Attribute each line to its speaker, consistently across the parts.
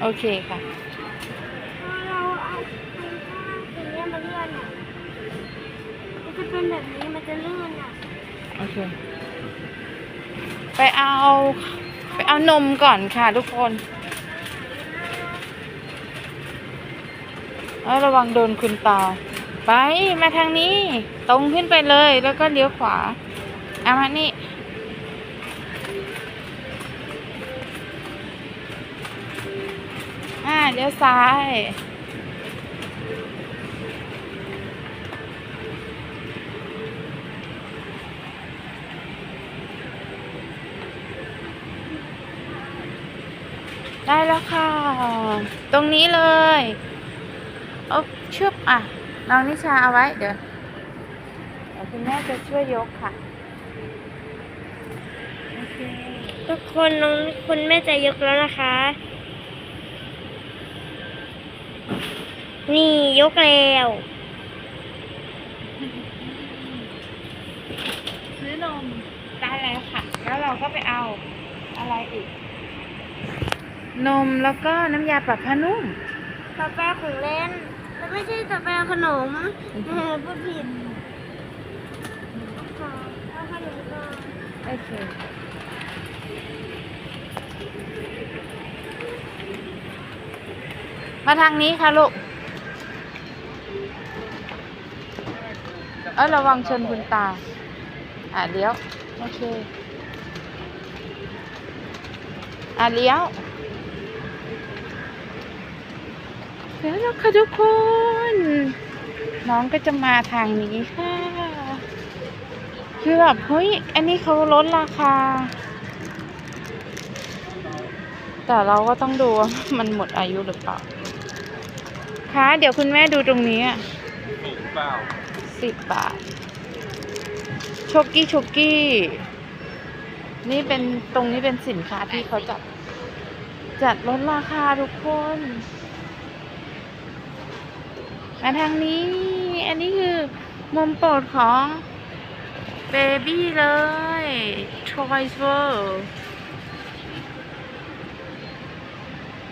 Speaker 1: โอเคค่ะ
Speaker 2: พอเราเอาตรงข้างตรงเนี้ยมาเลื่อนอะมันจะเป็นแบบนี้มันจะเลื่อนอะ
Speaker 1: โอเค ไปเอา ไปเอานมก่อนค่ะทุกคนแล้วระวังโดนคุณตา ไปมาทางนี้ ตรงขึ้นไปเลยแล้วก็เลี้ยวขวาเอามานี่ เลี้ยวซ้ายได้แล้วค่ะ ตรงนี้เลยเอาชึบอะน้องนิชาเอาไว้เดี๋ยวเดี๋ยวคุณแม่จะช่วยยกค่ะโอเค
Speaker 2: ทุกคนน้องคุณแม่จะยกแล้วนะคะ นี่ยกแล้ว
Speaker 1: ซื้อนมได้แล้วค่ะ แล้วเราก็ไปเอาอะไรอีก นมแล้วก็น้ำยาปรับผ้านุ่ม
Speaker 2: ต่อไปของเล่นแล้วไม่ใช่ต่อไปขนมเออพูดผิดค่ะเอาขนมก่อน
Speaker 1: โอเคมาทางนี้ค่ะลูก เออระวังชนคุณตา อะเลี้ยว โอเค อะเลี้ยวเดี๋ยวแล้วค่ะทุกคน น้องก็จะมาทางนี้ค่ะ คือแบบเฮ้ย อันนี้เขาลดราคา แต่เราก็ต้องดูว่ามันหมดอายุหรือเปล่าคะเดี๋ยวคุณแม่ดูตรงนี้อะ
Speaker 3: สูงเปล่า
Speaker 1: สิบบาทชกกี้ชกกี้ นี่เป็นตรงนี้เป็นสินค้าที่เขาจัด จัดลดราคาทุกคนมาทางนี้ อันนี้คือมุมโปรดของเบบี้เลย Toys World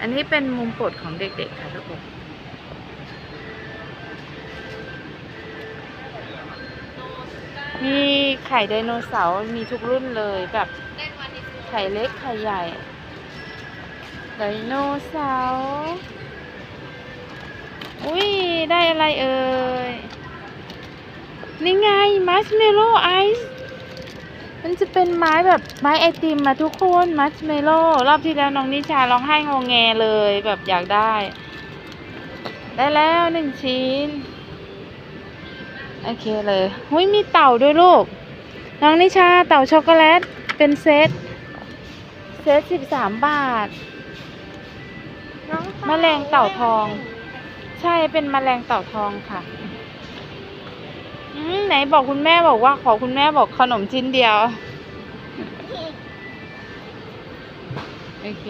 Speaker 1: อันนี้เป็นมุมโปรดของเด็กๆค่ะทุกคน มีไข่ไดโนเสาร์มีทุกรุ่นเลยแบบไข่เล็กไข่ใหญ่ไดโนเสาร์อุ้ยได้อะไรเอ่ยนี่ไงมัชเมลโล่ไอซ์มันจะเป็นไม้แบบไม้ไอติมมาทุกคนมัชเมลโล่รอบที่แล้วน้องนิชาร้องไห้งงแงเลยแบบอยากได้ ได้แล้วหนึ่งชิ้น โอเคเลยหุ้ยมีเต่าด้วยลูก น้องนิชาเต่าช็อกโกแลตเป็นเซต เซตสิบสามบาท
Speaker 2: น้อง
Speaker 1: แมลงเต่าทอง ใช่เป็นแมลงเต่าทองค่ะอืมไหนบอกคุณแม่บอกว่าขอคุณแม่บอกขนมชิ้นเดียว โอเค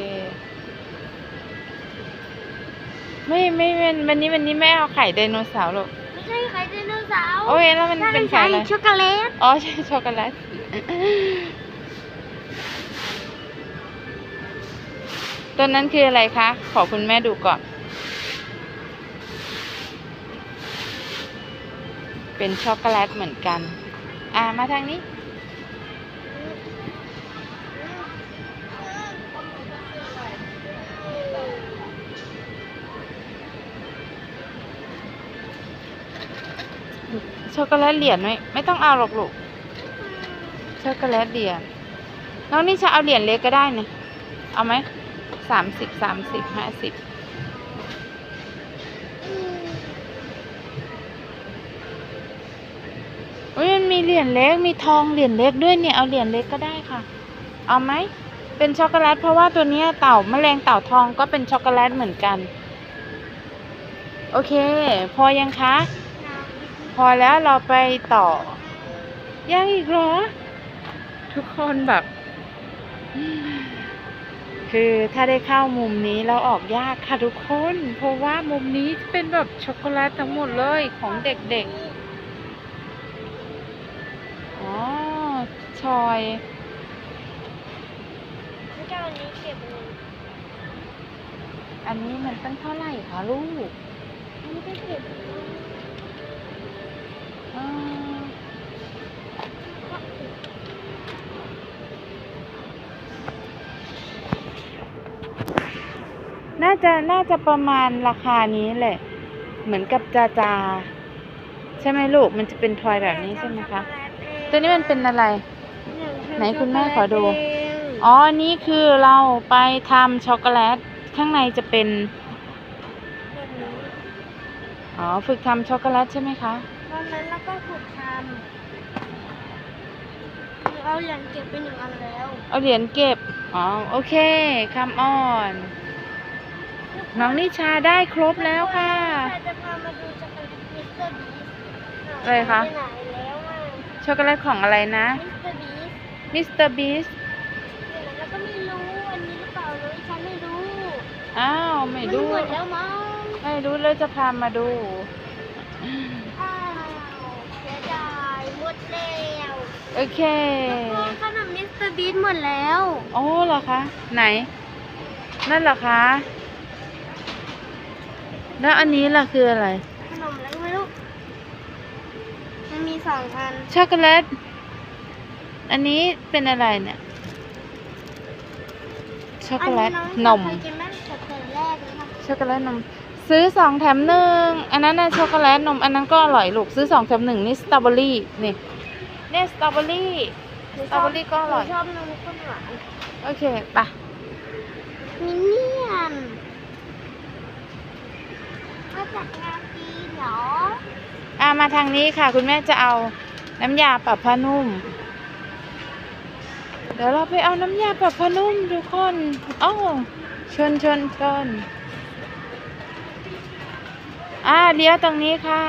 Speaker 1: ไม่ไม่วันวันนี้วันนี้แม่เอาไข่ไดโนเสาร์หรอก
Speaker 2: ไม่ ใช่ไข่ไดโนเสาร์
Speaker 1: โอ้ยแล้วมันเป็นไข่อะไร
Speaker 2: ช็อกโกแลต
Speaker 1: อ๋อใช่ช็อกโกแลตตัวนั้นคืออะไรคะ ขอคุณแม่ดูก่อน เป็นช็อกโกแลตเหมือนกัน อ่ามาทางนี้ ช็อกโกแลตเหรียญไหมไม่ต้องเอาหรอกลูกช็อกโกแลตเหรียญน้องนี่จะเอาเหรียญเล็กก็ได้นะเอาไหมสามสิบสามสิบห้าสิบอุ้ยมันมีเหรียญเล็กมีทองเหรียญเล็กด้วยเนี่ยเอาเหรียญเล็กก็ได้ค่ะ เอาไหมเป็นช็อกโกแลตเพราะว่าตัวนี้เต่าแมลงเต่าทองก็เป็นช็อกโกแลตเหมือนกัน โอเค พอยังคะ พอแล้วเราไปต่อ ยังอีกเหรอ ทุกคนแบบ คือถ้าได้เข้ามุมนี้เราออกยากค่ะทุกคน เพราะว่ามุมนี้เป็นแบบช็อกโกแลตทั้งหมดเลยของเด็กๆ อ๋อ ชอย
Speaker 2: ไม่ใช่วันนี้เก็บเงิน
Speaker 1: อันนี้มันตั้งเท่าไหร่คะลูก
Speaker 2: อันนี้ก็เก็บ
Speaker 1: อ่าน่า จะน่าจะประมาณราคานี้แหละ เหมือนกับจาจา ใช่ไหมลูก มันจะเป็นทอยแบบนี้ใช่ไหมคะ ตัวนี้มันเป็นอะไร ไหนคุณแม่ขอดู อ๋อ นี่คือเราไปทำช็อกโกแลต ข้างในจะเป็น
Speaker 2: แบบนี้
Speaker 1: อ๋อ ฝึกทำช็อกโกแลตใช่ไหมคะ
Speaker 2: ตอนนั้นเราก็ฝึกทำเอาเหรียญเก็บไปหนึ่งอันแล้ว
Speaker 1: เอาเหรียญเก็บ อ๋อ โอเคคัมออ นน้องนิชาได้ครบแล้วค่ะ
Speaker 2: จะพามาดูช็อกโกแลตมิสเตอร์บีส
Speaker 1: อะไรคะ
Speaker 2: ไปไหนแล้วอะ
Speaker 1: ช็อกโกแลตของอะไรนะ
Speaker 2: มิสเตอร์บีส
Speaker 1: มิสเตอร์บีส
Speaker 2: แล้วก็ไม่รู้อันนี้หรือเปล่าเลยฉันไม่รู้
Speaker 1: อ้าว ไม่รู้
Speaker 2: นหมดแล้วมั้ง
Speaker 1: ไม่รู้เลยจะพามาดู
Speaker 2: อ้าวเสียดายหมดแล้ว
Speaker 1: โอเค
Speaker 2: พ่อขนมมิสเตอร์บีสหมดแล้ว
Speaker 1: โอ้เหรอคะ ไหน นั่นเหรอคะ แล้วอันนี้ล่ะคืออะไร
Speaker 2: ขนมอะไรก็ไม่รู้ มันมีสองอัน
Speaker 1: ช็อกโกแลต อันนี้เป็นอะไรเนี่ย ช็อกโกแลต
Speaker 2: อั
Speaker 1: น
Speaker 2: น้อง
Speaker 1: ม
Speaker 2: เคยกินแม่แต่แต่แรกเลยค่ะ
Speaker 1: ช็อกโกแลตนม ซื้อสองแถมหนึ่ง อันนั้นน่ะช็อกโกแลตนม อันนั้นก็อร่อยลูก ซื้อสองแถมหนึ่งนี่สตรอเบอรี่ นี่ เนี่ยสตรอเบอรี่
Speaker 2: หนู
Speaker 1: สตรอเบอรี่ก็อร่อย
Speaker 2: หนูชอบนมข้นหวาน
Speaker 1: โอเค ไปะ
Speaker 2: มินเนี่ยน มาจากงานจีนเหรอ
Speaker 1: อ่ามาทางนี้ค่ะ คุณแม่จะเอาน้ำยาปรับผ้านุ่ม เดี๋ยวเราไปเอาน้ำยาปรับผ้านุ่มทุกคนโอ้าวชนชนชนอ่าเลี้ยวตรงนี้ค่ะ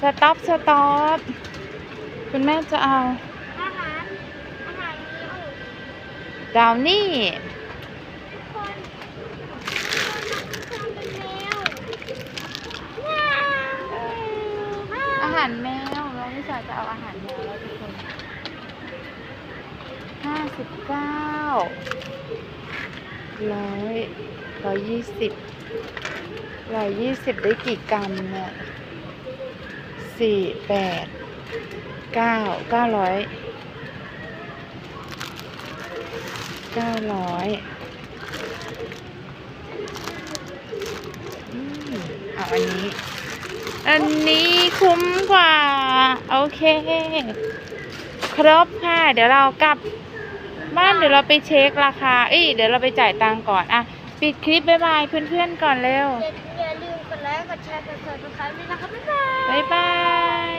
Speaker 1: สต็อปสต็อปคุณแม่จะเอา
Speaker 2: อาหารอาหารนี้โอ้
Speaker 1: ดาวนี่
Speaker 2: ทุกคนทุกคนเป็นแมวว้าว
Speaker 1: อาหารแมวเราไม่ใช่จะเอาอาหารแมวแล้วทุกคนห้าสิบเก้าร้อยร้อยยี่สิบร้อยยี่สิบได้กี่กรัมเนี่ยสี่แปดเก้าเก้าร้อยเก้าร้อยอืมเอาอันนี้ อันนี้คุ้มกว่า โอเค ครบค่ะ เดี๋ยวเรากลับบ้านเดี๋ยวเราไปเช็คราคา เอ้ยเดี๋ยวเราไปจ่ายตังค์ก่อนอะปิดคลิปบ๊ายบายเพื่อนๆก่อนเร็ว
Speaker 2: อย่าอย่าลืมกดไลค์กดแชร์กด subscribe ด้วยนะคะบ๊ายบาย
Speaker 1: บ๊ายบาย